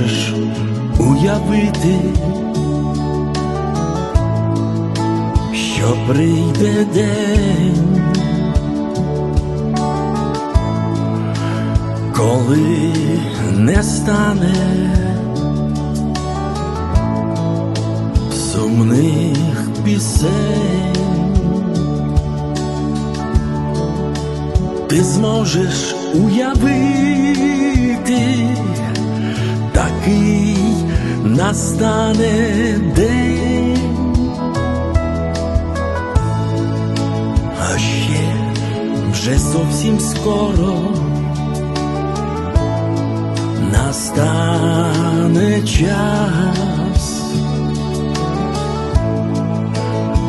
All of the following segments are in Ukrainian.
зможеш уявити, що прийде день, коли не стане сумних пісень. Ти зможеш уявити, такий настане день, а ще вже зовсім скоро настане час,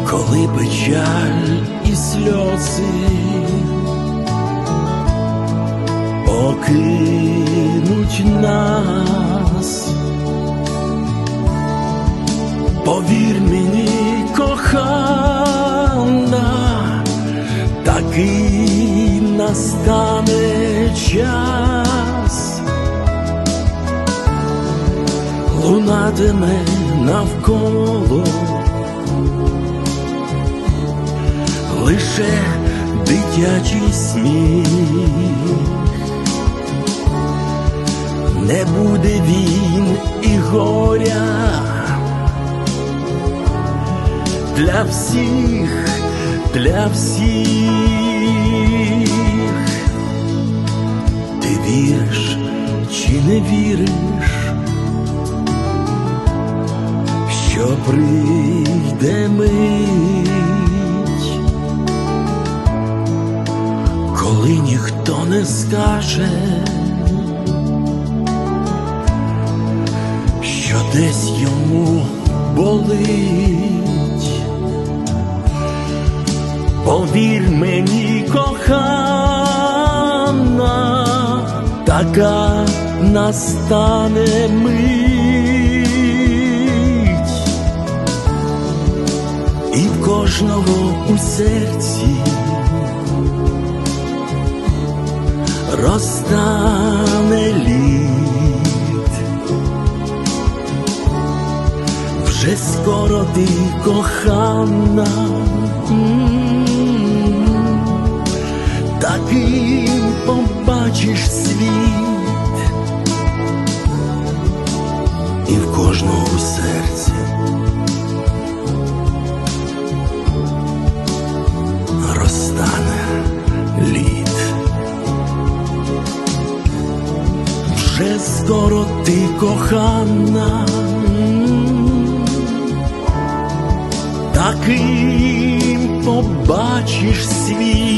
коли печаль і сльози. покинуть нас. Такий настане час, лунатиме навколо, лише дитячий сміх. не буде він і горя для всіх, для всіх. Ти віриш чи не віриш, що прийде мить, коли ніхто не скаже. що десь йому болить. Повір мені, кохана, така настане мить, і в кожного у серці розтане лід. Вже скоро ти кохана, таким побачиш світ, і в кожного серці розтане лід. Вже скоро ти кохана. Таким побачиш світ,